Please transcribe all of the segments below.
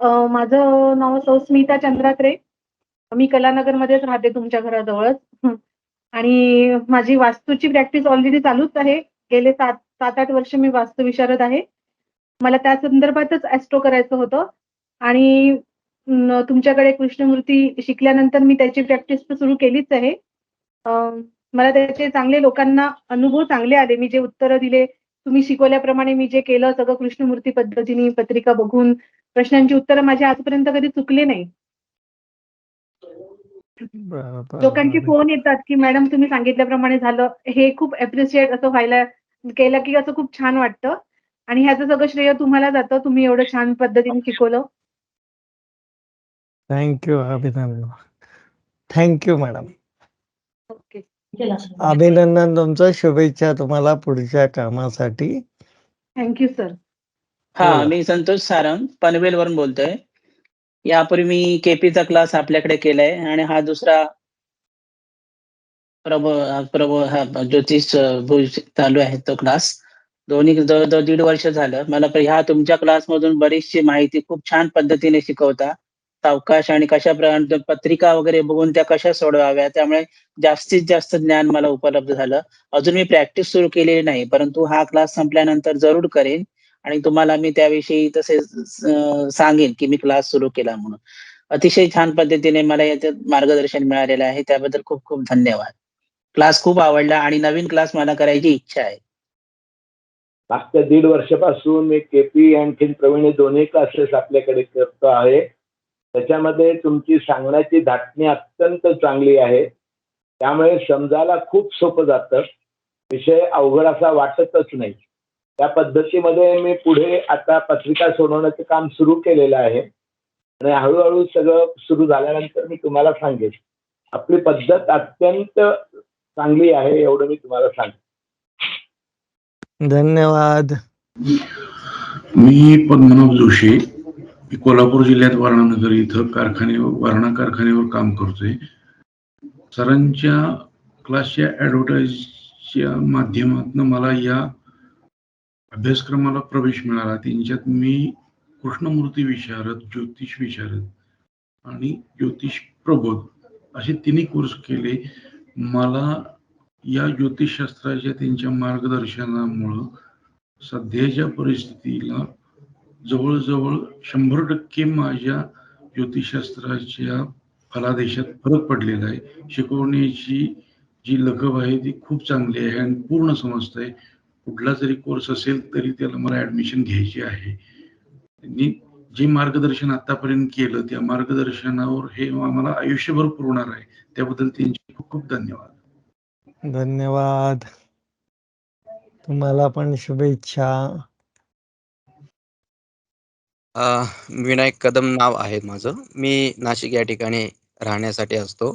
अ, माझं नाव सौ स्मिता चंद्रात्रे. मी कलानगरमध्येच राहते तुमच्या घराजवळच. आणि माझी वास्तूची प्रॅक्टिस ऑलरेडी चालूच आहे. गेले 7 7-8 वर्ष मी वास्तुविशारद आहे. मला त्या संदर्भातच ॲस्ट्रो करायचं होतं आणि अं, तुमच्याकडे कृष्णमूर्ती शिकल्यानंतर मी त्याची प्रॅक्टिस तर सुरू केलीच आहे. अ, मला त्याचे चांगले लोकांना अनुभव चांगले आले. मी जे उत्तरं दिले, तुम्ही शिकवल्याप्रमाणे मी जे केलं सगळं कृष्णमूर्ती पद्धतीने पत्रिका बघून प्रश्नांची उत्तरं माझी आजपर्यंत कधी चुकले नाही. लोकांचे. फोन येतात, की "मॅडम तुम्ही सांगितल्याप्रमाणे झालं." हे खूप ॲप्रिशिएट असं व्हायला केलं, की असं खूप छान वाटतं आणि ह्याचं सगळं श्रेय तुम्हाला जातं. तुम्ही एवढं छान पद्धतीने शिकवलं. थँक यू अभिनंदन. Thank you madam. ओके. अभिनंदन तुमचं. शुभेच्छा तुम्हाला पुढच्या कामासाठी. Thank you sir. हां. मी संतोष सारंग पनवेलवरून बोलतोय. यापूर्वी मी केपीचा क्लास आपल्याकडे केलाय आणि हा दुसरा प्रभ प्रभ हा ज्योतिष चालू आहे तो क्लास. दोन्ही जवळ-जवळ दीड वर्ष झालं. मला ह्या तुमच्या क्लासमधून बरीचशी माहिती खूप छान पद्धतीने शिकवता. सावकाश आणि कशा प्रकारे पत्रिका वगैरे बघून त्या कशा सोडवाव्या, त्यामुळे जास्तीत जास्त ज्ञान मला उपलब्ध झालं. अजून मी प्रॅक्टिस सुरू केलेली नाही, परंतु हा क्लास संपल्यानंतर जरूर करेन आणि तुम्हाला मी त्याविषयी तसेच सांगेन, की मी क्लास सुरू केला म्हणून. अतिशय छान पद्धतीने मला याच्यात मार्गदर्शन मिळालेलं आहे. त्याबद्दल खूप खूप धन्यवाद. क्लास खूप आवडला आणि नवीन क्लास मला करायची इच्छा आहे. मागच्या दीड वर्षापासून मी केपी आणखीन प्रवीण दोन्ही क्लासेस आपल्याकडे करतो आहे. त्याच्यामध्ये तुमची सांगण्याची धाटणी अत्यंत चांगली आहे. त्यामुळे समजायला खूप सोपं जातं. विषय अवघड असा वाटतच नाही. त्या पद्धतीमध्ये मी पुढे आता पत्रिका सोडवण्याचं काम सुरू केलेलं आहे आणि हळू-हळू सगळं सुरू झाल्यानंतर मी तुम्हाला सांगेन. आपली पद्धत अत्यंत चांगली आहे एवढं मी तुम्हाला सांगेन. धन्यवाद. मी पद्मनाभ जोशी. मी कोल्हापूर जिल्ह्यात वारणानगर इथं कारखाने वारणा कारखान्यावर काम करतोय. सरांच्या क्लासच्या ॲडव्हर्टाइजच्या माध्यमातून मला या अभ्यासक्रमाला प्रवेश मिळाला. त्यांच्यात मी कृष्णमूर्ती विशारद, ज्योतिष विशारद आणि ज्योतिष प्रबोध असे तिन्ही कोर्स केले. मला या ज्योतिषशास्त्राच्या त्यांच्या मार्गदर्शनामुळं सध्याच्या परिस्थितीला जवळजवळ शंभर टक्के माझ्या ज्योतिषशास्त्राच्या फलादेशात फरक पडलेला आहे. शिकवण्याची जी लकब आहे ती खूप चांगली आहे आणि पूर्ण समजतंय. कुठला जरी कोर्स असेल तरी त्याला मला ॲडमिशन घ्यायची आहे. मी जे मार्गदर्शन आतापर्यंत केलं त्या मार्गदर्शनावर हे आम्हाला आयुष्यभर पुरवणार आहे. त्याबद्दल त्यांचे खूप खूप धन्यवाद. धन्यवाद. तुम्हाला पण शुभेच्छा. अ, विनायक कदम नाव आहे माझं. मी नाशिक या ठिकाणी राहण्यासाठी असतो.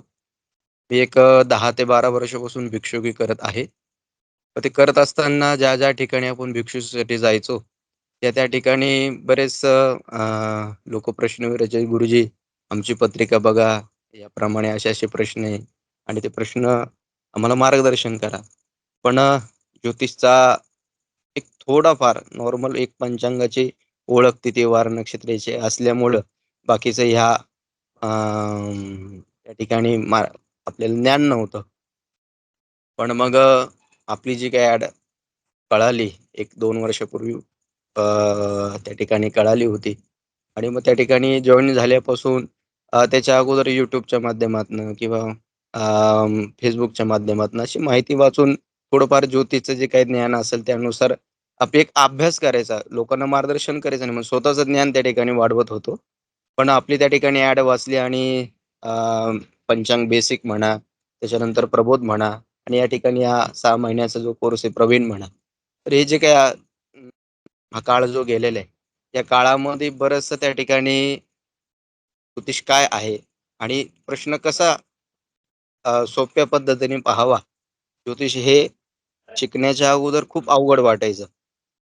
मी एक अ, 10 ते 12 वर्षापासून भिक्षुकी करत आहे. तर ते करत असताना ज्या-ज्या ठिकाणी आपण भिक्षुकीसाठी जायचो, त्या-त्या ठिकाणी बरेच अ, लोकं प्रश्न विचारायचे, "गुरुजी आमची पत्रिका बघा, याप्रमाणे असे-असे प्रश्न आहे आणि ते प्रश्न आम्हाला मार्गदर्शन करा." पण अ, ज्योतिषचा एक थोडाफार नॉर्मल एक पंचांगाची ओळख तिथे वार नक्षत्राची असल्यामुळं बाकीचं ह्या त्या ठिकाणी आपल्याला ज्ञान नव्हतं. पण मग आपली जी काही ॲड कळाली 1-2 वर्षापूर्वी अ, त्या ठिकाणी कळाली होती आणि मग त्या ठिकाणी जॉईन झाल्यापासून त्याच्या अगोदर युट्यूबच्या माध्यमातून किंवा फेसबुकच्या माध्यमातून अशी माहिती वाचून थोडंफार ज्योतिषचं जे काही ज्ञान असेल त्यानुसार एक अभ्यास करायचा, लोकांना मार्गदर्शन करायचं नाही, मग स्वतःचं ज्ञान त्या ठिकाणी वाढवत होतो. पण आपली त्या ठिकाणी ॲड वाचली आणि अ, पंचांग बेसिक म्हणा, त्याच्यानंतर प्रबोध म्हणा आणि या ठिकाणी हा सहा महिन्याचा जो कोर्स आहे प्रवीण म्हणा. तर हे जे काही हा काळ जो गेलेला आहे, या काळामध्ये बरचसं त्या ठिकाणी ज्योतिष काय आहे आणि प्रश्न कसा सोप्या पद्धतीने पाहावा. ज्योतिष हे शिकण्याच्या अगोदर खूप अवघड वाटायचं,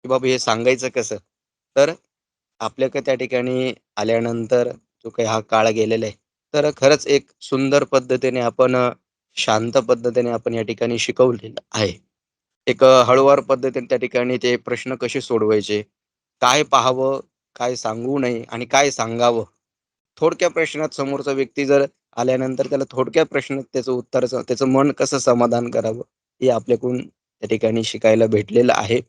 की बाबा हे सांगायचं कसं? तर आपल्याकडे त्या ठिकाणी आल्यानंतर जो काही हा काळ गेलेला आहे, तर खरंच एक सुंदर पद्धतीने आपण शांत पद्धतीने आपण या ठिकाणी शिकवलेलं आहे. एक हळूवार पद्धतीने त्या ठिकाणी ते प्रश्न कसे सोडवायचे, काय पाहावं? काय सांगू नये? आणि काय सांगावं? थोडक्या प्रश्नात समोरचा व्यक्ती जर आल्यानंतर त्याला थोडक्या प्रश्नात त्याचं उत्तर त्याचं मन कसं समाधान करावं हे आपल्याकडून त्या ठिकाणी शिकायला भेटलेलं आहे.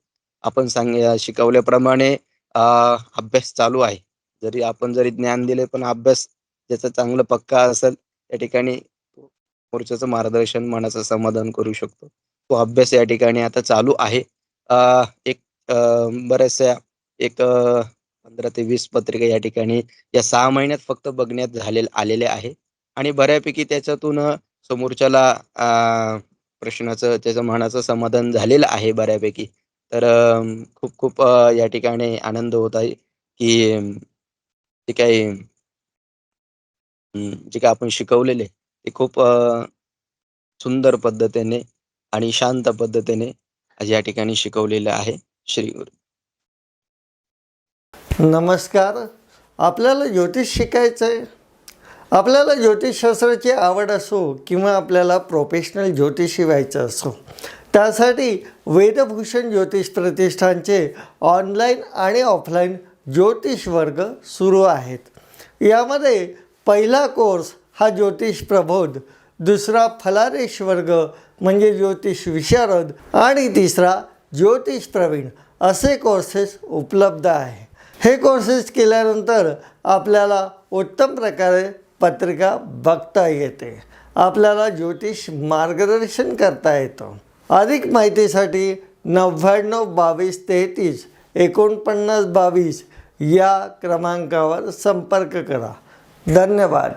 आपण सांग शिकवल्याप्रमाणे अभ्यास चालू आहे. जरी आपण जरी ज्ञान दिले पण अभ्यास ज्याचा चांगलं पक्का असेल त्या ठिकाणी मोर्चाचं मार्गदर्शन मनाचं समाधान करू शकतो. तो अभ्यास या ठिकाणी आता चालू आहे. एक बऱ्याचशा एक पंधरा ते वीस पत्रिका या ठिकाणी या सहा महिन्यात फक्त बघण्यात झाले आलेले आहे आणि बऱ्यापैकी त्याच्यातून समोरच्याला प्रश्नाचं त्याचं मनाचं समाधान झालेलं आहे बऱ्यापैकी. तर खूप खूप या ठिकाणी आनंद होत आहे की जे काही जे काही आपण शिकवलेले ते खूप सुंदर पद्धतीने आणि शांत पद्धतीने आज या ठिकाणी शिकवलेलं आहे श्री गुरु. नमस्कार. आपल्याला ज्योतिष शिकायचं आहे आपल्याला ज्योतिषशास्त्राची आवड असो किंवा आपल्याला प्रोफेशनल ज्योतिषी व्हायचं असो त्यासाठी वेदभूषण ज्योतिष प्रतिष्ठानचे ऑनलाईन आणि ऑफलाईन ज्योतिष वर्ग सुरू आहेत. यामध्ये पहिला कोर्स हा ज्योतिष प्रबोध दुसरा फलारेश वर्ग म्हणजे ज्योतिष विशारद आणि तिसरा ज्योतिष प्रवीण असे कोर्सेस उपलब्ध आहे. हे कोर्सेस केल्यानंतर आपल्याला उत्तम प्रकारे पत्रिका बघता येते. आपल्याला ज्योतिष मार्गदर्शन करता येतं. अधिक माहितीसाठी नव्याण्णव बावीस तेहतीस एकोणपन्नास बावीस या क्रमांकावर संपर्क करा. धन्यवाद.